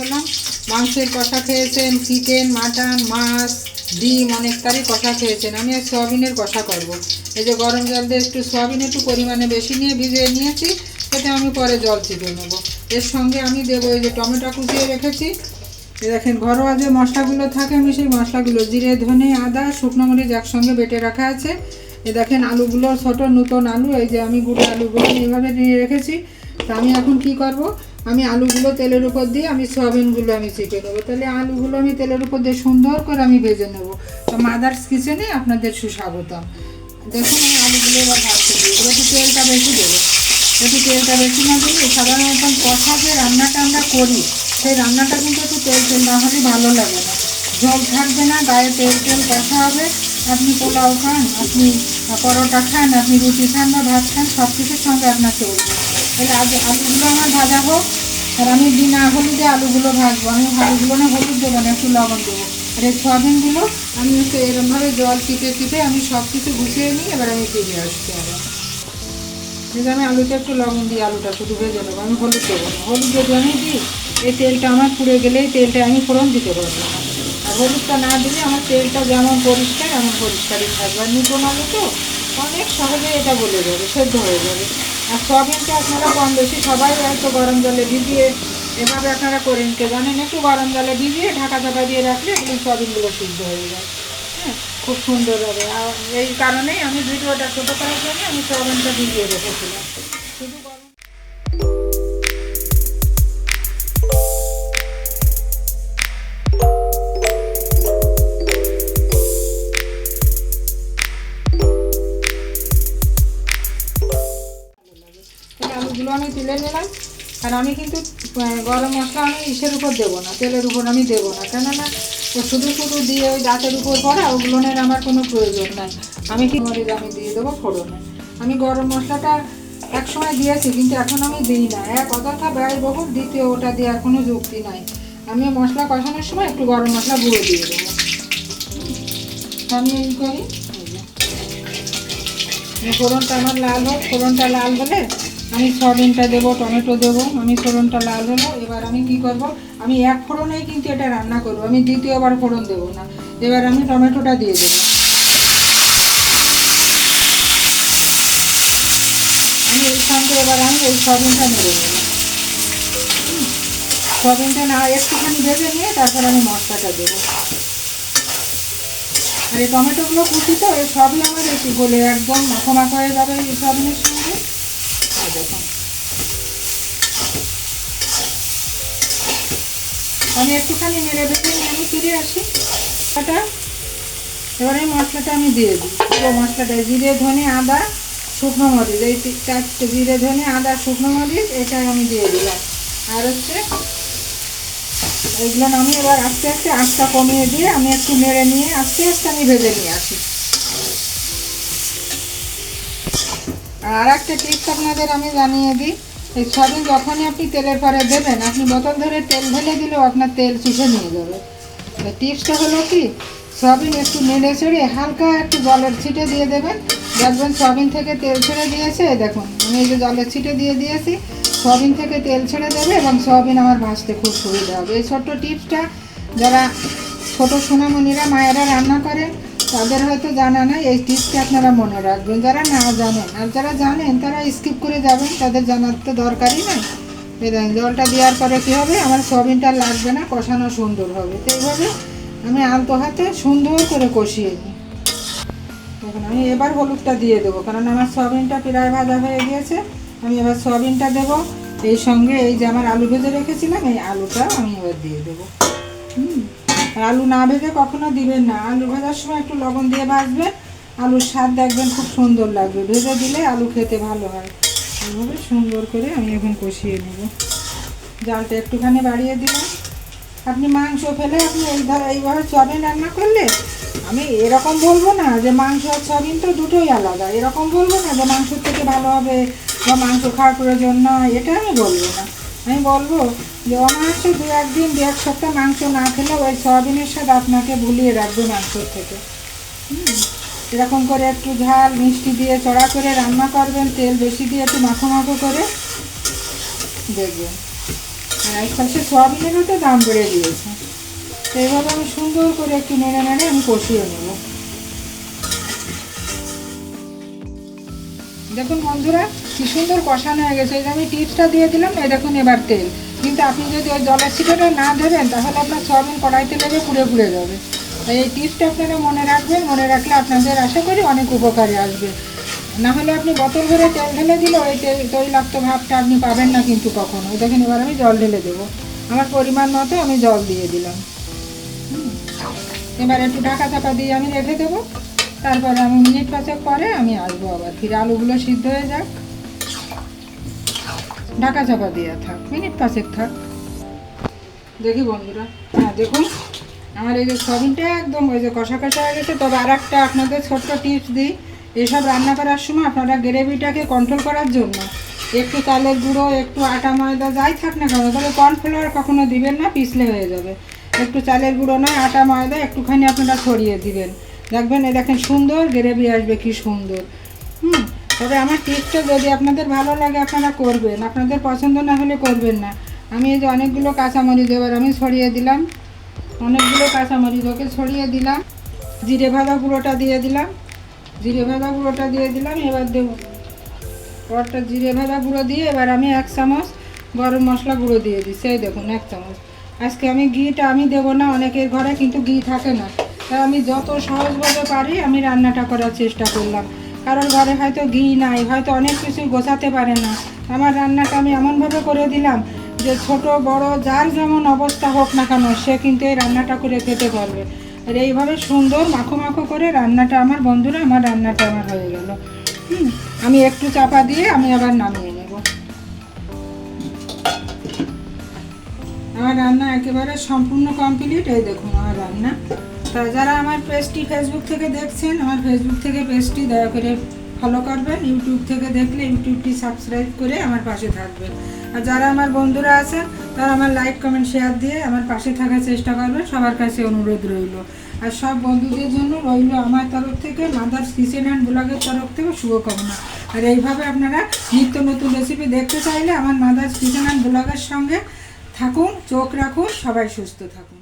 হলাম। মাংসের কষা খেয়েছেন চিকেন মাটন মাছ, ডিম, অনেক তারই কষা খেয়েছেন। আমি আর সয়াবিনের কষা করব। এই যে গরম জল দিয়ে একটু সয়াবিন একটু পরিমাণে বেশি নিয়ে ভিজিয়ে নিয়েছি এতে আমি পরে জল চিপে নেব। এর সঙ্গে আমি দেবো এই যে টমেটো কুচিয়ে রেখেছি। দেখেন, ঘরোয়া যে মশলাগুলো থাকে, আমি সেই মশলাগুলো জিরে, ধনে, আদা, শুকনো মরিচ একসঙ্গে বেটে রাখা আছে। এ দেখেন, আলুগুলো ছোট, নতুন আলু, এই যে আমি গুঁড়ো আলুগুলো এইভাবে নিয়ে রেখেছি। তা আমি এখন কি করব? আমি আলুগুলো তেলের উপর দিয়ে আমি সয়াবিনগুলো আমি চিপে নেব। তাহলে আলুগুলো আমি তেলের উপর দিয়ে সুন্দর করে আমি ভেজে নেব। তো মাদার্স কিচেনে আপনাদের সুস্বাগতম। দেখুন, আমি আলুগুলো এবার ভাজতে দিই। এবার একটু তেলটা বেশি দেবো। একটু তেলটা বেশি না দিলে সাধারণত কষা যে রান্নাটা আমরা করি, সেই রান্নাটা কিন্তু একটু তেল তেল না হলে ভালো লাগে না। জল থাকবে না, গায়ে তেল তেল কষা হবে। আপনি পোলাও খান, আপনি পরোটা খান, আপনি রুটি খান বা ভাত খান সব কিছুর সঙ্গে আপনার চলবে। তাহলে আজ আলুগুলো আমার ভাজা হোক, আর আমি বিনা হলুদে আলুগুলো ভাজবো। আমি আলুগুলো না হলুদ দেবো না, একটু লবণ দেবো। আর এই সয়াবিনগুলো আমি একটু এরমভাবে জল টিপে টিপে আমি সব কিছু গুছিয়ে নিই এবার আমি ফিরে আসছি আবার। যদি আমি আলুতে একটু লবণ দিই আলুটা শুধু ভেজে নেব, আমি হলুদ দেবো না। হলুদ যদি আমি দিই, এই তেলটা আমার পুড়ে গেলেই তেলটা আমি ফোড়ন দিতে পারব আর হলুদটা না দিলে আমার তেলটা যেমন পরিষ্কার, এমন পরিষ্কারই থাকবে। আর নতুন আলু তো অনেক সহজে এটা গলে যাবে, সেদ্ধ হয়ে যাবে। আর সয়াবিনটা আপনারা কম বেশি সবাই হয়তো গরম জলে ভিজিয়ে এভাবে আপনারা করেন। কে জানেন? একটু গরম জলে ভিজিয়ে ঢাকা চাপা দিয়ে রাখলে এগুলো সয়াবিনগুলো সিদ্ধ হয়ে যায়। হ্যাঁ খুব সুন্দর হবে। আর এই কারণেই আমি ভিডিওটা ছোটো করার জন্য আমি সোয়াবিনটা ভিজিয়ে রেখেছিলাম। আলুগুলো আমি তুলে নিলাম। আর আমি কিন্তু গরম মশলা আমি ইসের উপর দেবো না, তেলের উপর আমি দেবো না। কেননা শুধু শুধু দিয়ে ওই দাঁতের উপর পড়া ওগুলোনের আমার কোনো প্রয়োজন নাই। আমি কি মরিচ আমি দিয়ে দেবো ফোড়নে। আমি গরম মশলাটা এক সময় দিয়েছি, কিন্তু এখন আমি দিই না। এক অযথা ব্যয়বহুল দ্বিতীয় ওটা দেওয়ার কোনো যুক্তি নাই। আমি মশলা কষানোর সময় একটু গরম মশলা গুঁড়ো দিয়ে দেবো। আমি এই করি। ফোড়নটা আমার লাল হোক, ফোড়নটা লাল হলে আমি সয়াবিনটা দেবো, টমেটো দেবো, আমি ফোড়নটা লাল হলো, এবার আমি কি করব? আমি এক ফোড়নেই কিন্তু এটা রান্না করব, আমি দ্বিতীয়বার ফোড়ন দেবো না। এবার আমি টমেটোটা দিয়ে দেবো। আমি এই সঙ্গে এবার আমি এই সয়াবিনটা নেড়ে নেব। সয়াবিনটা না, একটুখানি ভেজে নিয়ে তারপর আমি মশলাটা দেবো। আর এই টমেটোগুলো কুচি তো সবই আমার একটু গলে একদম মাখো মাখো হয়ে যাবে এই সয়াবিনের সঙ্গে। আমি একটুখানি নেড়ে বেঁধে আমি ফিরে আসি। এটা এবার মশলাটা আমি দিয়ে দিই। পুরো মশলাটা জিরে, ধনে, আদা, শুকনো মরিচ। এই চারটে জিরে, ধনে, আদা, শুকনো মরিচ, এটা আমি দিয়ে দিলাম। আর হচ্ছে, এইগুলো আমি এবার আস্তে আস্তে আঁচটা কমিয়ে দিয়ে আমি একটু নেড়ে নিয়ে আস্তে আস্তে আমি ভেজে নিয়ে আসি। আর একটা টিপস আপনাদের আমি জানিয়ে দিই। এই সয়াবিন যখনই আপনি তেলের পরে দেবেন, আপনি বোতল ধরে তেল ঢেলে দিলেও আপনার তেল চুষে নিয়ে যাবে। টিপসটা হলো কি, সয়াবিন একটু নেড়ে ছেড়ে হালকা একটু জলের ছিটে দিয়ে দেবেন। দেখবেন সয়াবিন থেকে তেল ছেড়ে দিয়েছে, দেখুন, আমি এই যে জলের ছিটে দিয়ে দিয়েছি, সয়াবিন থেকে তেল ছেড়ে দেবে এবং সয়াবিন আমার ভাজতে খুব সুবিধা হবে। এই ছোট্ট টিপসটা যারা ছোটো সোনামণিরা, মায়েরা রান্না করে তাদের হয়তো জানা নাই, এই টিপসটা আপনারা মনে রাখবেন। যারা না জানেন, আর যারা জানেন, তারা স্কিপ করে যাবেন, তাদের জানার তো দরকারই এই দেখেন জলটা দেওয়ার পরে কী হবে? আমার সয়াবিনটা লাগবে না, কষানো সুন্দর হবে। তো এইভাবে আমি আলতো হাতে সুন্দর করে কষিয়ে নিই। এখন আমি এবার হলুদটা দিয়ে দেবো, কারণ আমার সয়াবিনটা প্রায় ভাজা হয়ে গিয়েছে। আমি এবার সয়াবিনটা দেবো। এই সঙ্গে এই যে আমার আলু ভেজে রেখেছিলাম, এই আলুটা আমি এবার দিয়ে দেবো। হুম। আলু না ভেজে কখনো দিবেন না। আলু ভাজার সময় একটু লবণ দিয়ে ভাজবেন। আলুর স্বাদ দেখবেন খুব সুন্দর লাগবে। ভেজে দিলে আলু খেতে ভালো হয়। এইভাবে সুন্দর করে আমি এখন কষিয়ে নেব। জালটা একটুখানি বাড়িয়ে দিলাম। আপনি মাংস ফেলে আপনি এই ধর এইভাবে সয়াবিন রান্না করলে আমি এরকম বলব না যে মাংস আর সয়াবিন তো দুটোই আলাদা। এরকম বলব না যে মাংসের থেকে ভালো হবে বা মাংস খাওয়ার প্রয়োজন নয়। এটা আমি বলব না। আমি বলব যে অনায়াসে দু একদিন দু এক সপ্তাহ মাংস না খেলে ওই সয়াবিনের সাথে আপনাকে ভুলিয়ে রাখবে মাংসর থেকে। এরকম করে একটু ঝাল, মিষ্টি দিয়ে চড়া করে রান্না করবেন, তেল বেশি দিয়ে একটু মাখো মাখো করে দেখবেন। আর পাশে সোয়াবিনেরও তো দাম বেড়ে দিয়েছে তো এইভাবে আমি সুন্দর করে একটু নেড়ে নেড়ে আমি কষিয়ে নেব। দেখুন বন্ধুরা, কি সুন্দর কষানো হয়ে গেছে। এই যে আমি টিপসটা দিয়ে দিলাম, এই দেখুন এবার তেল। কিন্তু আপনি যদি ওই জলের ছিটোটা না দেবেন, তাহলে আপনার সোয়াবিন কড়াইতে লেগে পুড়ে পুড়ে যাবে। তাই এই টিপসটা আপনারা মনে রাখবেন, মনে রাখলে আপনাদের আশা করি অনেক উপকারে আসবে। না হলে আপনি বোতল ভরে তেল ঢেলে দিলে ওই তেল তৈলাক্ত ভাবটা আপনি পাবেন না কিন্তু কখনো। দেখেন, এবার আমি জল ঢেলে দেবো। আমার পরিমাণ মতো আমি জল দিয়ে দিলাম। এবার একটু ঢাকা চাপা দিয়ে আমি রেখে দেবো। তারপরে আমি মিনিট পাঁচেক পরে আমি আসব আবার। ফিরে আলুগুলো সিদ্ধ হয়ে যাক। ঢাকা চাপা দিয়ে থাক, মিনিট পাঁচেক থাক। দেখি বন্ধুরা হ্যাঁ দেখুন, আমার এই যে সবিনটা একদম ওই যে কষা কষা হয়ে গেছে। তবে আর একটা আপনাদের ছোট্ট টিপস দিই, এসব রান্না করার সময় আপনারা গ্রেভিটাকে কন্ট্রোল করার জন্য একটু চালের গুঁড়ো, একটু আটা, ময়দা যাই থাক না কেন, তবে কর্নফ্লাওয়ার কখনো দিবেন না, পিছলে হয়ে যাবে। একটু চালের গুঁড়ো নয়, আটা, ময়দা একটুখানি আপনারা ছড়িয়ে দিবেন। দেখবেন, এই দেখেন সুন্দর গ্রেভি আসবে, কি সুন্দর। হুম, তবে আমার টিপসটা যদি আপনাদের ভালো লাগে, আপনারা করবেন। আপনাদের পছন্দ না হলে করবেন না। আমি এই যে অনেকগুলো কাঁচামরিচ এবার আমি ছড়িয়ে দিলাম। অনেকগুলো কাঁচামরিচ ওকে ছড়িয়ে দিলাম। জিরে ভাজা গুঁড়োটা দিয়ে দিলাম। জিরে ভাজা গুঁড়োটা দিয়ে দিলাম। এবার দেবো পরটা জিরে ভাজা গুঁড়ো দিয়ে এবার আমি এক চামচ গরম মশলা গুঁড়ো দিয়ে দিচ্ছি। এই দেখুন, এক চামচ। আজকে আমি ঘিটা আমি দেবো না, অনেকের ঘরে কিন্তু ঘি থাকে না। তাই আমি যত সহজভাবে পারি আমি রান্নাটা করার চেষ্টা করলাম। কারণ ঘরে হয়তো ঘি নাই, হয়তো অনেক কিছু গোছাতে পারে না। আমার রান্নাটা আমি এমনভাবে করে দিলাম যে ছোট, বড়, যার যেমন অবস্থা হোক না কেন, সে কিন্তু এই রান্নাটা করে খেতে পারবে। আর এইভাবে সুন্দর মাখো মাখো করে রান্নাটা আমার বন্ধুরা, আমার রান্নাটা আমার হয়ে গেল। আমি একটু চাপা দিয়ে আমি আবার নামিয়ে নেব। আমার রান্না একেবারে সম্পূর্ণ কমপ্লিট এই দেখুন আমার রান্না। তা যারা আমার পেজটি ফেসবুক থেকে দেখছেন, আমার ফেসবুক থেকে পেজটি দয়া করে ফলো করবেন। ইউটিউব থেকে দেখলে ইউটিউবটি সাবস্ক্রাইব করে আমার পাশে থাকবেন। আর যারা আমার বন্ধুরা আছেন, তারা আমার লাইক কমেন্ট শেয়ার দিয়ে আমার পাশে থাকার চেষ্টা করবেন। সবার কাছে অনুরোধ রইল। আর সব বন্ধুদের জন্য রইল আমার তরফ থেকে মাদার্স কিচেন অ্যান্ড ব্লগের তরফ থেকে শুভকামনা। আর এইভাবে আপনারা নিত্য নতুন রেসিপি দেখতে চাইলে আমার মাদার্স কিচেন অ্যান্ড ব্লগের সঙ্গে থাকুন, চোখ রাখুন, সবাই সুস্থ থাকুন।